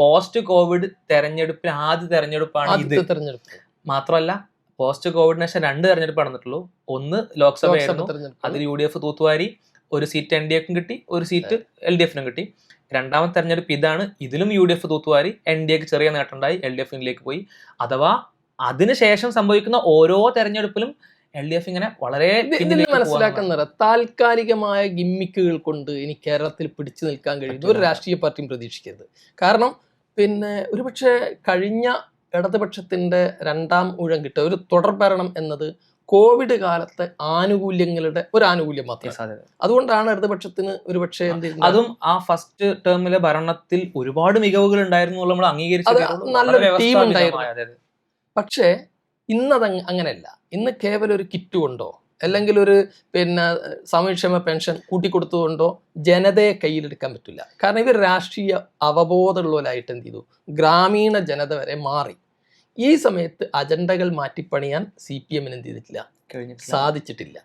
Post Covid തെരഞ്ഞെടുപ്പിൽ ആദ്യ തെരഞ്ഞെടുപ്പാണ് ഇത്. തെരഞ്ഞെടുപ്പ്. മാത്രമല്ല പോസ്റ്റ് കോവിഡിന് ശേഷം രണ്ട് തെരഞ്ഞെടുപ്പ് നടന്നിട്ടുള്ളൂ ഒന്ന് ലോക്സഭയായിരുന്നു ലോക്സഭ അതിൽ യു ഡി എഫ് തൂത്തുവാരി ഒരു സീറ്റ് എൻ ഡി എഫിനും കിട്ടി ഒരു സീറ്റ് എൽ ഡി എഫിനും കിട്ടി. രണ്ടാമത്തെ തെരഞ്ഞെടുപ്പ് ഇതാണ്. ഇതിലും യു ഡി എഫ് തൂത്തുവാരി എൻ ഡി എക്ക് ചെറിയ നേട്ടമുണ്ടായി. എൽ ഡി എഫിനിലേക്ക് പോയി. അഥവാ അതിനുശേഷം സംഭവിക്കുന്ന ഓരോ തെരഞ്ഞെടുപ്പിലും എൽ ഡി എഫ് ഇങ്ങനെ വളരെ മനസ്സിലാക്കുന്നത് താൽക്കാലികമായ ഗിമ്മിക്കുകൾ കൊണ്ട് ഇനി കേരളത്തിൽ പിടിച്ചു നിൽക്കാൻ കഴിയുന്ന ഒരു രാഷ്ട്രീയ പാർട്ടിയും പ്രതീക്ഷിക്കരുത്. കാരണം പിന്നെ ഒരുപക്ഷെ കഴിഞ്ഞ ഇടതുപക്ഷത്തിന്റെ രണ്ടാം ഊഴം കിട്ടുക ഒരു തുടർ ഭരണം എന്നത് കോവിഡ് കാലത്തെ ആനുകൂല്യങ്ങളുടെ ഒരു ആനുകൂല്യം മാത്രമേ സാധ്യത അതുകൊണ്ടാണ് ഇടതുപക്ഷത്തിന് ഒരുപക്ഷെ എന്ത് അതും ആ ഫസ്റ്റ് ടേമിലെ ഭരണത്തിൽ ഒരുപാട് മികവുകൾ ഉണ്ടായിരുന്നു നമ്മൾ അംഗീകരിച്ചു. നല്ലൊരു വളരെ ഉണ്ടായിരുന്നു. പക്ഷേ ഇന്നത് അങ്ങനെയല്ല ഇന്ന് കേവലം ഒരു കിറ്റ് കൊണ്ടോ അല്ലെങ്കിൽ ഒരു പിന്നെ സാമൂഹ്യക്ഷേമ പെൻഷൻ കൂട്ടിക്കൊടുത്തുകൊണ്ടോ ജനതയെ കയ്യിലെടുക്കാൻ പറ്റില്ല. കാരണം ഇവർ രാഷ്ട്രീയ അവബോധമുള്ളവരായിട്ട് എന്ത് ചെയ്തു? ഗ്രാമീണ ജനത വരെ മാറി. ഈ സമയത്ത് അജണ്ടകൾ മാറ്റിപ്പണിയാൻ സി പി എമ്മിന് എന്ത് ചെയ്തിട്ടില്ല. സാധിച്ചിട്ടില്ല.